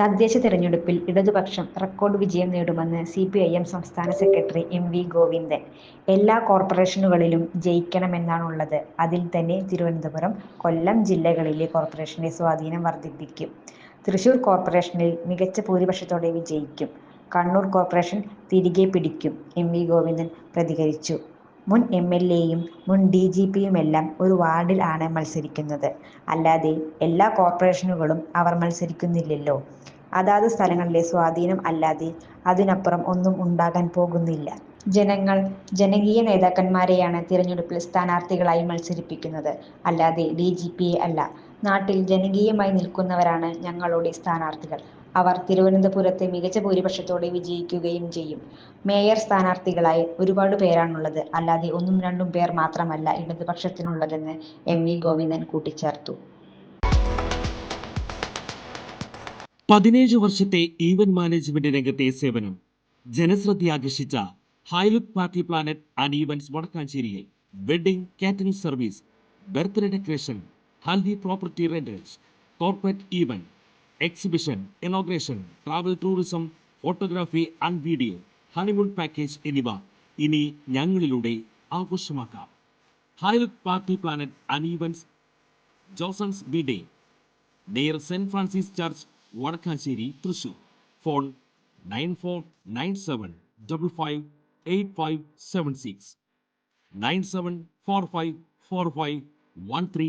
തദ്ദേശ തെരഞ്ഞെടുപ്പിൽ ഇടതുപക്ഷം റെക്കോർഡ് വിജയം നേടുമെന്ന് സി പി ഐ എം സംസ്ഥാന സെക്രട്ടറി എം വി ഗോവിന്ദൻ. എല്ലാ കോർപ്പറേഷനുകളിലും ജയിക്കണമെന്നാണുള്ളത്. അതിൽ തന്നെ തിരുവനന്തപുരം, കൊല്ലം ജില്ലകളിലെ കോർപ്പറേഷന്റെ സ്വാധീനം വർദ്ധിപ്പിക്കും തൃശൂർ കോർപ്പറേഷനിൽ മികച്ച ഭൂരിപക്ഷത്തോടെ വിജയിക്കും. കണ്ണൂർ കോർപ്പറേഷൻ തിരികെ പിടിക്കും എം വി ഗോവിന്ദൻ പ്രതികരിച്ചു. മുൻ എം എൽ എയും മുൻ ഡി ജി പിയുമെല്ലാം ഒരു വാർഡിൽ ആണ് മത്സരിക്കുന്നത്. അല്ലാതെ എല്ലാ കോർപ്പറേഷനുകളും അവർ മത്സരിക്കുന്നില്ലല്ലോ. അതാത് സ്ഥലങ്ങളിലെ സ്വാധീനം അല്ലാതെ അതിനപ്പുറം ഒന്നും ഉണ്ടാകാൻ പോകുന്നില്ല. ജനങ്ങൾ ജനകീയ നേതാക്കന്മാരെയാണ് തിരഞ്ഞെടുപ്പിൽ സ്ഥാനാർത്ഥികളായി മത്സരിപ്പിക്കുന്നത്. അല്ലാതെ ഡി ജി പിയെ അല്ല. നാട്ടിൽ ജനകീയമായി നിൽക്കുന്നവരാണ് ഞങ്ങളുടെ സ്ഥാനാർത്ഥികൾ. അവർ തിരുവനന്തപുരത്ത് മികച്ച ഭൂരിപക്ഷത്തോടെ വിജയിക്കുകയും ചെയ്യും. മേയർ സ്ഥാനാർത്ഥികളായി ഒരുപാട് പേരാണുള്ളത്. അല്ലാതെ ഒന്നും രണ്ടും പേർ മാത്രമല്ല ഇടതുപക്ഷത്തിനുള്ളതെന്ന് എം വി ഗോവിന്ദൻ കൂട്ടിച്ചേർത്തു. പതിനേഴ് വർഷത്തെ ഈവന്റ് മാനേജ്മെന്റ് രംഗത്തെ സേവനം ജനശ്രദ്ധയാകർഷിച്ച Highlook party planet and events വടക്കാഞ്ചേരിയിൽ wedding catering service birthday decoration haldi property rentals corporate event exhibition inauguration travel tourism photography and video honeymoon package എന്നിവ ഇനി ഞങ്ങളിലൂടെ ആഘോഷമാക്കാം. Highlook party planet അനീവൻസ് Josons B day near Saint Francis church Vadakkanchery Thrissur phone nine four nine seven double five eight five seven six nine seven four five four five one three